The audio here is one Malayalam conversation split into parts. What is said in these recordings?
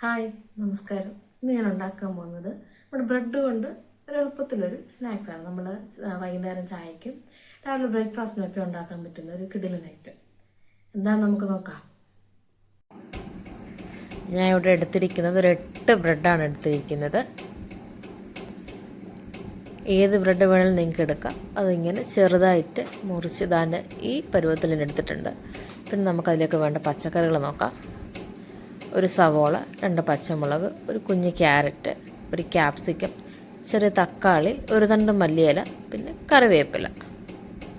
ഹായ് നമസ്കാരം. ഇന്ന് ഞാൻ ഉണ്ടാക്കാൻ പോകുന്നത് നമ്മുടെ ബ്രെഡ് കൊണ്ട് ഒരു എളുപ്പത്തിലൊരു സ്നാക്സാണ് നമ്മൾ വൈകുന്നേരം ചായക്കും രാവിലെ ബ്രേക്ക്ഫാസ്റ്റിനൊക്കെ ഉണ്ടാക്കാൻ പറ്റുന്ന ഒരു കിടിലൻ ഐറ്റം. എന്താന്ന് നമുക്ക് നോക്കാം. ഞാൻ ഇവിടെ എടുത്തിരിക്കുന്നത് ഒരു എട്ട് ബ്രെഡാണ് എടുത്തിരിക്കുന്നത്. ഏത് ബ്രെഡ് വേണമെങ്കിലും നിങ്ങൾക്ക് എടുക്കാം. അതിങ്ങനെ ചെറുതായിട്ട് മുറിച്ച് ഈ പരുവത്തിൽ എടുത്തിട്ടുണ്ട്. പിന്നെ നമുക്കതിലേക്ക് വേണ്ട പച്ചക്കറികൾ നോക്കാം. ഒരു സവോള രണ്ട് പച്ചമുളക് ഒരു കുഞ്ഞ് ക്യാരറ്റ് ഒരു ക്യാപ്സിക്കം ചെറിയ തക്കാളി ഒരു തണ്ട് മല്ലിയില പിന്നെ കറിവേപ്പില.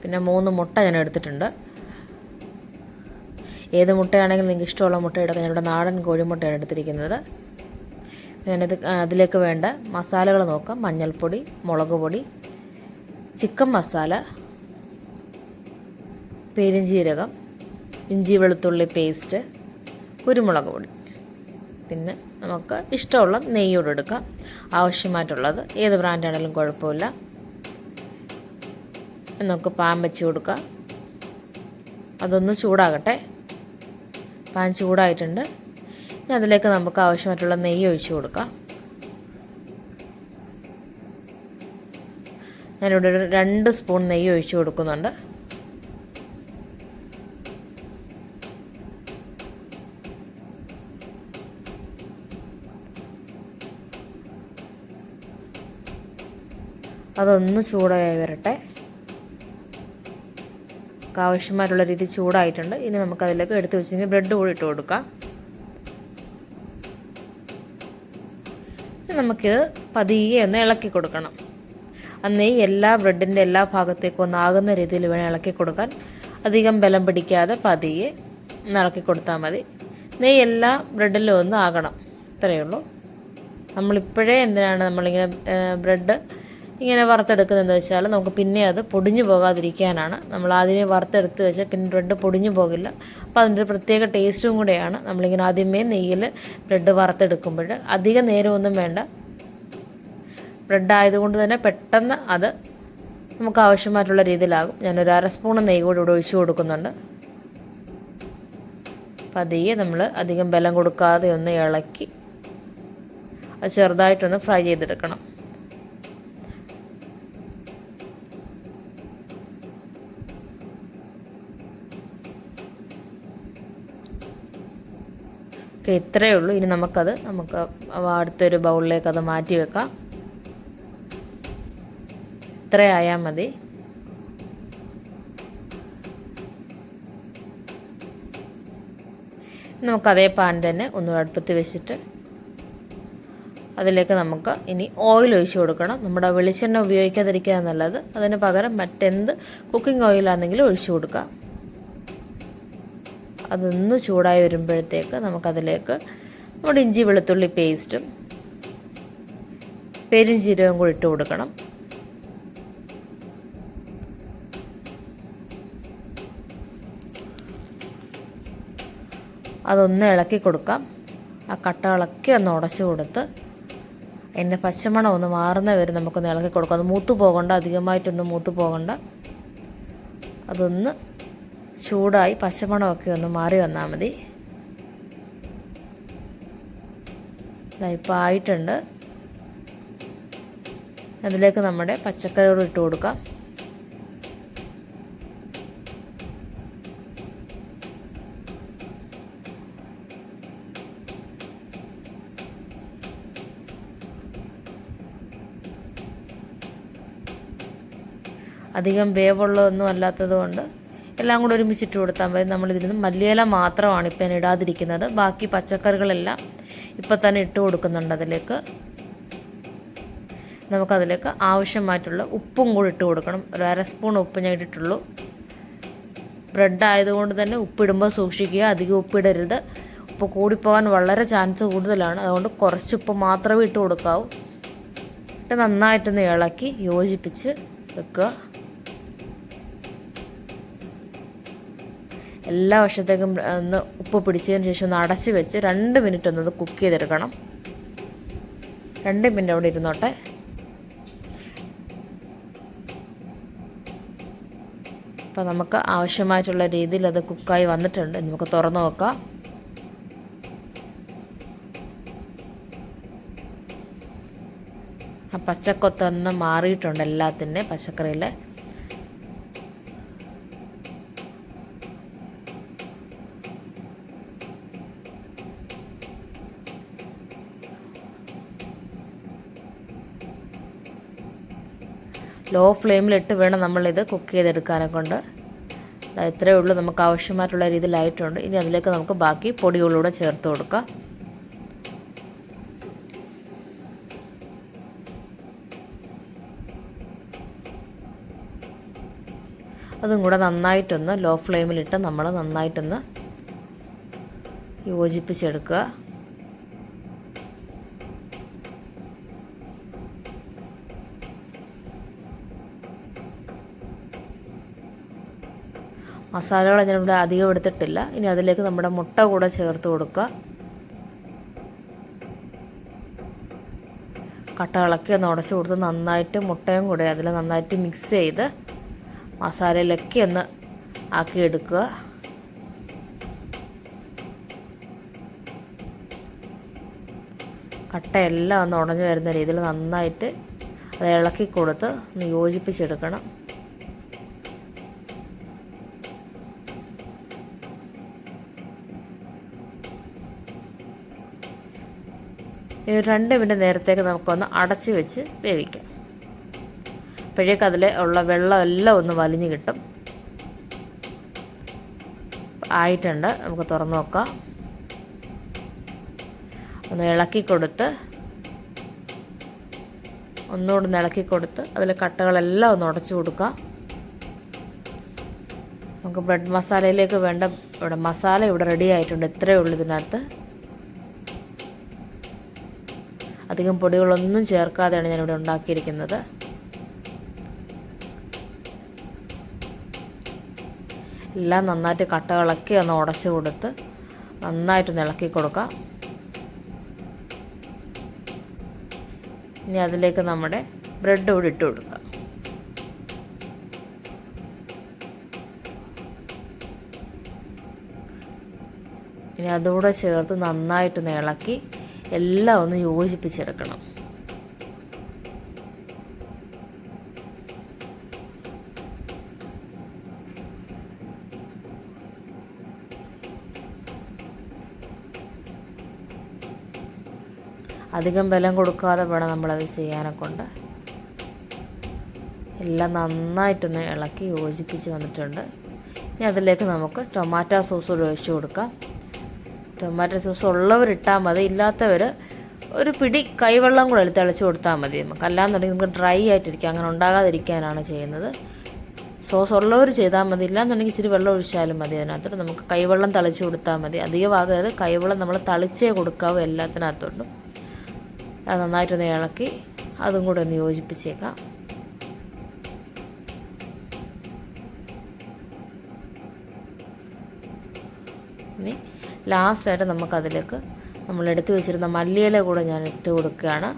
പിന്നെ മൂന്ന് മുട്ട ഞാൻ എടുത്തിട്ടുണ്ട്. ഏത് മുട്ടയാണെങ്കിലും നിങ്ങൾക്ക് ഇഷ്ടമുള്ള മുട്ട എടുക്കാം ഞാനിവിടെ നാടൻ കോഴിമുട്ടയാണ് എടുത്തിരിക്കുന്നത്. ഞാനിത് അതിലേക്ക് വേണ്ട മസാലകൾ നോക്കാം. മഞ്ഞൾപ്പൊടി മുളക് പൊടി ചിക്കൻ മസാല പെരിഞ്ചീരകം ഇഞ്ചി വെളുത്തുള്ളി പേസ്റ്റ് കുരുമുളക് പൊടി. പിന്നെ നമുക്ക് ഇഷ്ടമുള്ള നെയ്യോട് എടുക്കാം. ആവശ്യമായിട്ടുള്ളത് ഏത് ബ്രാൻഡാണെങ്കിലും കുഴപ്പമില്ല. നമുക്ക് പാൻ വെച്ച് കൊടുക്കാം. അതൊന്ന് ചൂടാകട്ടെ. പാൻ ചൂടായിട്ടുണ്ട്. ഇനി അതിലേക്ക് നമുക്ക് ആവശ്യമായിട്ടുള്ള നെയ്യ് ഒഴിച്ചു കൊടുക്കാം. ഞാനിവിടെ രണ്ട് സ്പൂൺ നെയ്യ് ഒഴിച്ചു കൊടുക്കുന്നുണ്ട്. അതൊന്ന് ചൂടായി വരട്ടെ. ആവശ്യമായിട്ടുള്ള രീതി ചൂടായിട്ടുണ്ട്. ഇനി നമുക്ക് അതിലേക്ക് എടുത്ത് വെച്ച് ബ്രെഡ് കൂടി ഇട്ട് കൊടുക്കാം. നമുക്കിത് പതിയെ ഒന്ന് ഇളക്കി കൊടുക്കണം. അന്ന് എല്ലാ ബ്രെഡിന്റെ എല്ലാ ഭാഗത്തേക്കും ഒന്ന് ആകുന്ന രീതിയിൽ വേണം ഇളക്കി കൊടുക്കാൻ. അധികം ബലം പിടിക്കാതെ പതിയെ ഇളക്കി കൊടുത്താൽ മതി. നെയ്യ് എല്ലാ ബ്രെഡിലും ഒന്ന് ആകണം. ഇത്രയേ ഉള്ളൂ. നമ്മളിപ്പോഴേ എന്തിനാണ് നമ്മളിങ്ങനെ ബ്രെഡ് ഇങ്ങനെ വറുത്തെടുക്കുന്നത് വെച്ചാൽ നമുക്ക് പിന്നെ അത് പൊടിഞ്ഞു പോകാതിരിക്കാനാണ്. നമ്മൾ ആദ്യമേ വറുത്തെടുത്ത് വെച്ചാൽ പിന്നെ ബ്രെഡ് പൊടിഞ്ഞു പോകില്ല. അപ്പോൾ അതിന്റെ പ്രത്യേക ടേസ്റ്റും കൂടെയാണ് നമ്മളിങ്ങനെ ആദ്യമേ നെയ്യിൽ ബ്രെഡ് വറുത്തെടുക്കുമ്പോൾ. അധികം നേരമൊന്നും വേണ്ട. ബ്രെഡ് ആയതുകൊണ്ട് തന്നെ പെട്ടെന്ന് അത് നമുക്ക് ആവശ്യമായിട്ടുള്ള രീതിയിലാകും. ഞാനൊരു അര സ്പൂൺ നെയ്യ് കൂടി ഇവിടെ ഒഴിച്ചു കൊടുക്കുന്നുണ്ട്. പതിയെ നമ്മൾ അധികം ബലം കൊടുക്കാതെ ഒന്ന് ഇളക്കി അത് ചെറുതായിട്ടൊന്ന് ഫ്രൈ ചെയ്തെടുക്കണം. ഓക്കെ ഇത്രയേ ഉള്ളൂ. ഇനി നമുക്കത് നമുക്ക് അടുത്തൊരു ബൗളിലേക്ക് അത് മാറ്റി വെക്കാം. ഇത്രയായാൽ മതി. നമുക്ക് അതേ പാൻ തന്നെ ഒന്ന് അടുപ്പത്ത് വെച്ചിട്ട് അതിലേക്ക് നമുക്ക് ഇനി ഓയിൽ ഒഴിച്ച് കൊടുക്കണം. നമ്മുടെ വെളിച്ചെണ്ണ ഉപയോഗിക്കാതിരിക്കുക എന്നുള്ളത് അതിന് പകരം മറ്റെന്ത് കുക്കിംഗ് ഓയിലാണെങ്കിലും ഒഴിച്ചു കൊടുക്കാം. അതൊന്ന് ചൂടായി വരുമ്പോഴത്തേക്ക് നമുക്കതിലേക്ക് നമ്മുടെ ഇഞ്ചി വെളുത്തുള്ളി പേസ്റ്റും പെരുംജീരകം കൂടി ഇട്ട് കൊടുക്കണം. അതൊന്ന് ഇളക്കി കൊടുക്കാം. ആ കട്ട ഇളക്കി ഒന്ന് ഉടച്ചു കൊടുത്ത് അതിന്റെ പച്ചമണം ഒന്ന് മാറുന്ന വരെ നമുക്കൊന്ന് ഇളക്കി കൊടുക്കാം. അത് മൂത്ത് പോകണ്ട അധികമായിട്ടൊന്നും മൂത്ത് പോകണ്ട. അതൊന്ന് ചൂടായി പച്ചമണമൊക്കെ ഒന്ന് മാറി വന്നാൽ മതി. ഇപ്പോൾ ആയിട്ടുണ്ട്. അതിലേക്ക് നമ്മുടെ പച്ചക്കറികൾ ഇട്ട് കൊടുക്കാം. അധികം വേവുള്ളതൊന്നും അല്ലാത്തത് കൊണ്ട് എല്ലാം കൂടെ ഒരുമിച്ചിട്ട് കൊടുത്താൽ മതി. നമ്മളിതിൽ നിന്ന് മല്ലിയില മാത്രമാണ് ഇപ്പം ഇടാതിരിക്കുന്നത്. ബാക്കി പച്ചക്കറികളെല്ലാം ഇപ്പം തന്നെ ഇട്ട് കൊടുക്കുന്നുണ്ട് അതിലേക്ക്. നമുക്കതിലേക്ക് ആവശ്യമായിട്ടുള്ള ഉപ്പും കൂടി ഇട്ട് കൊടുക്കണം. ഒരു അര സ്പൂൺ ഉപ്പ് ഞാൻ ഇട്ടിട്ടുള്ളൂ. ബ്രെഡ് ആയതുകൊണ്ട് തന്നെ ഉപ്പിടുമ്പോൾ സൂക്ഷിക്കുക. അധികം ഉപ്പിടരുത് ഉപ്പ് കൂടിപ്പോകാൻ വളരെ ചാൻസ് കൂടുതലാണ്. അതുകൊണ്ട് കുറച്ച് ഉപ്പ് മാത്രമേ ഇട്ട് കൊടുക്കാവൂ. ഇട്ട് നന്നായിട്ടൊന്ന് ഇളക്കി യോജിപ്പിച്ച് വെക്കുക. എല്ലാ വശത്തേക്കും ഒന്ന് ഉപ്പ് പിടിച്ചതിന് ശേഷം ഒന്ന് അടച്ച് വെച്ച് രണ്ട് മിനിറ്റ് ഒന്ന് കുക്ക് ചെയ്തെടുക്കണം. രണ്ട് മിനിറ്റ് അവിടെ ഇരുന്നോട്ടെ. അപ്പം നമുക്ക് ആവശ്യമായിട്ടുള്ള രീതിയിൽ അത് കുക്കായി വന്നിട്ടുണ്ട്. നമുക്ക് തുറന്നു നോക്കാം. ആ പച്ചക്കൊത്തൊന്ന് മാറിയിട്ടുണ്ട് എല്ലാത്തിന്റെ പച്ചക്കറിയിൽ ലോ ഫ്ലെയിമിലിട്ട് വേണം നമ്മളിത് കുക്ക് ചെയ്തെടുക്കാനെ കൊണ്ട്. ഇത്രയേ ഉള്ളൂ നമുക്ക് ആവശ്യമായിട്ടുള്ള രീതിയിലായിട്ടുണ്ട് ഇനി അതിലേക്ക് നമുക്ക് ബാക്കി പൊടികളൂടെ ചേർത്ത് കൊടുക്കാം. അതും കൂടെ നന്നായിട്ടൊന്ന് ലോ ഫ്ലെയിമിലിട്ട് നമ്മൾ നന്നായിട്ടൊന്ന് യോജിപ്പിച്ചെടുക്കുക. മസാലകൾ ഞാനിവിടെ അധികം എടുത്തിട്ടില്ല. ഇനി അതിലേക്ക് നമ്മുടെ മുട്ട കൂടെ ചേർത്ത് കൊടുക്കുക. കട്ട ഇളക്കി ഒന്ന് ഉടച്ചു കൊടുത്ത് നന്നായിട്ട് മുട്ടയും കൂടെ അതിൽ നന്നായിട്ട് മിക്സ് ചെയ്ത് മസാലയിലൊക്കെ ഒന്ന് ആക്കിയെടുക്കുക കട്ടയെല്ലാം ഒന്ന് ഉടഞ്ഞു വരുന്ന രീതിയിൽ നന്നായിട്ട് അത് ഇളക്കി കൊടുത്ത് ഒന്ന് യോജിപ്പിച്ചെടുക്കണം. രണ്ട് മിനിറ്റ് നേരത്തേക്ക് നമുക്കൊന്ന് അടച്ച് വെച്ച് വേവിക്കാം. അപ്പോഴേക്ക് അതിൽ ഉള്ള വെള്ളം എല്ലാം ഒന്ന് വലിഞ്ഞ് കിട്ടും. ആയിട്ടുണ്ട്. നമുക്ക് തുറന്ന് നോക്കാം. ഒന്ന് ഇളക്കി കൊടുത്ത് ഒന്നുകൂടി ഒന്ന് ഇളക്കി കൊടുത്ത് അതിൽ കട്ടകളെല്ലാം ഒന്ന് ഉടച്ചു കൊടുക്കാം. നമുക്ക് ബ്രെഡ് മസാലയിലേക്ക് വേണ്ട ഇവിടെ മസാല ഇവിടെ റെഡി ആയിട്ടുണ്ട്. ഇത്രയേ ഉള്ളൂ ഇതിനകത്ത്. അധികം പൊടികളൊന്നും ചേർക്കാതെയാണ് ഞാനിവിടെ ഉണ്ടാക്കിയിരിക്കുന്നത്. എല്ലാം നന്നായിട്ട് കട്ടകളക്കി ഒന്ന് ഉടച്ചു കൊടുത്ത് നന്നായിട്ട് ഇളക്കി കൊടുക്കാം. ഇനി അതിലേക്ക് നമ്മുടെ ബ്രെഡ് കൂടി ഇട്ട് കൊടുക്കുക ഇനി അതുകൂടെ ചേർത്ത് നന്നായിട്ടൊന്ന് ഇളക്കി എല്ലാം ഒന്ന് യോജിപ്പിച്ചെടുക്കണം. അധികം ബലം കൊടുക്കാതെ വേണം നമ്മളത് ചെയ്യാനെ കൊണ്ട്. എല്ലാം നന്നായിട്ടൊന്ന് ഇളക്കി യോജിപ്പിച്ച് വന്നിട്ടുണ്ട്. ഇനി അതിലേക്ക് നമുക്ക് ടൊമാറ്റോ സോസ് ഒഴിച്ചു കൊടുക്കാം. ടൊമാറ്റോ സോസ് ഉള്ളവർ ഇട്ടാൽ മതി ഇല്ലാത്തവർ ഒരു പിടി കൈവെള്ളം കൂടെ തിളച്ച് കൊടുത്താൽ മതി. നമുക്ക് അല്ലാന്നുണ്ടെങ്കിൽ നമുക്ക് ഡ്രൈ ആയിട്ടിരിക്കുക അങ്ങനെ ഉണ്ടാകാതിരിക്കാനാണ് ചെയ്യുന്നത്. സോസ് ഉള്ളവർ ചെയ്താൽ മതി. ഇല്ലാന്നുണ്ടെങ്കിൽ ഇച്ചിരി വെള്ളം ഒഴിച്ചാലും മതി അതിനകത്തോട്ട്. നമുക്ക് കൈവെള്ളം തളിച്ച് കൊടുത്താൽ മതി. അധികമാകരുത് കൈവെള്ളം നമ്മൾ തളിച്ചേ കൊടുക്കാവൂ എല്ലാത്തിനകത്തോട്ടും. അത് നന്നായിട്ടൊന്ന് ഇളക്കി അതും കൂടെ ഒന്ന് യോജിപ്പിച്ചേക്കാം. ഇനി ലാസ്റ്റായിട്ട് നമുക്കതിലേക്ക് നമ്മൾ എടുത്തു വെച്ചിരുന്ന മല്ലിയില കൂടെ ഞാൻ ഇട്ട് കൊടുക്കുകയാണ്.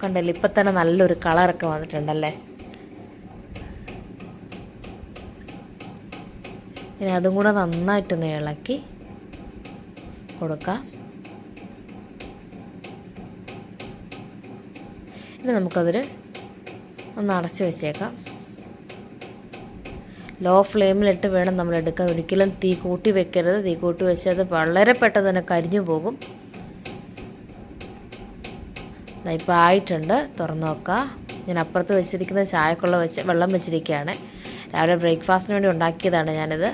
കണ്ടല്ലോ ഇപ്പം തന്നെ നല്ലൊരു കളറൊക്കെ വന്നിട്ടുണ്ടല്ലേ? ഇനി അതും കൂടെ നന്നായിട്ടൊന്ന് ഇളക്കി കൊടുക്കാം. ഇനി നമുക്കതിൽ ഒന്ന് അടച്ച് വെച്ചേക്കാം. ലോ ഫ്ലെയിമിലിട്ട് വേണം നമ്മൾ എടുക്കാൻ. ഒരിക്കലും തീ കൂട്ടി വെക്കരുത്. തീ കൂട്ടി വെച്ചാൽ അത് വളരെ പെട്ടെന്ന് തന്നെ കരിഞ്ഞു പോകും. ഇപ്പോൾ ആയിട്ടുണ്ട്. തുറന്നു നോക്കാം. ഞാൻ അപ്പുറത്ത് വെച്ചിരിക്കുന്ന ചായക്കുള്ള വെച്ച് വെള്ളം വെച്ചിരിക്കുകയാണ്. രാവിലെ ബ്രേക്ക്ഫാസ്റ്റിന് വേണ്ടി ഉണ്ടാക്കിയതാണ് ഞാനിത്.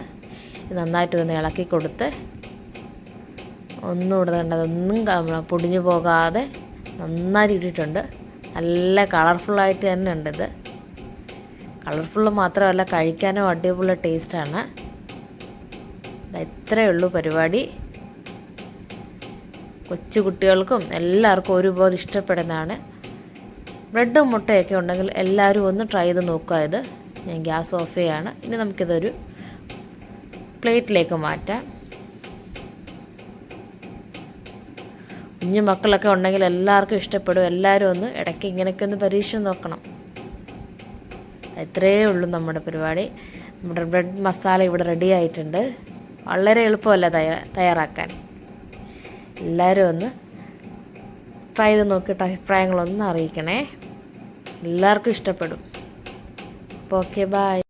നന്നായിട്ട് ഒന്ന് ഇളക്കി കൊടുത്ത് ഒന്നും ഇടുന്നുണ്ട് അതൊന്നും പൊടിഞ്ഞു പോകാതെ നന്നായിട്ട് ഇട്ടിട്ടുണ്ട്. നല്ല കളർഫുള്ളായിട്ട് തന്നെ ഉണ്ട് ഇത്. കളർഫുൾ മാത്രമല്ല കഴിക്കാനും അടിപൊളി ടേസ്റ്റാണ് ഇത്രയേ ഉള്ളൂ പരിപാടി. കൊച്ചു കുട്ടികൾക്കും എല്ലാവർക്കും ഒരുപോലെ ഇഷ്ടപ്പെടുന്നതാണ്. ബ്രെഡും മുട്ടയൊക്കെ ഉണ്ടെങ്കിൽ എല്ലാവരും ഒന്ന് ട്രൈ ചെയ്ത് നോക്കുക ഇത്. ഞാൻ ഗ്യാസ് ഓഫ് ചെയ്യാണ്. ഇനി നമുക്കിതൊരു പ്ലേറ്റിലേക്ക് മാറ്റാം. കുഞ്ഞു മക്കളൊക്കെ ഉണ്ടെങ്കിൽ എല്ലാവർക്കും ഇഷ്ടപ്പെടും. എല്ലാവരും ഒന്ന് ഇടയ്ക്ക് ഇങ്ങനെയൊക്കെ ഒന്ന് പരീക്ഷിച്ച് നോക്കണം. ഇത്രയേ ഉള്ളൂ നമ്മുടെ പരിപാടി. നമ്മുടെ ബ്രെഡ് മസാല ഇവിടെ റെഡി ആയിട്ടുണ്ട്. വളരെ എളുപ്പമല്ല തയ്യാ തയ്യാറാക്കാൻ. എല്ലാവരും ഒന്ന് ട്രൈ ചെയ്ത് നോക്കിയിട്ട് അഭിപ്രായങ്ങളൊന്നും അറിയിക്കണേ. എല്ലാവർക്കും ഇഷ്ടപ്പെടും. Okay bye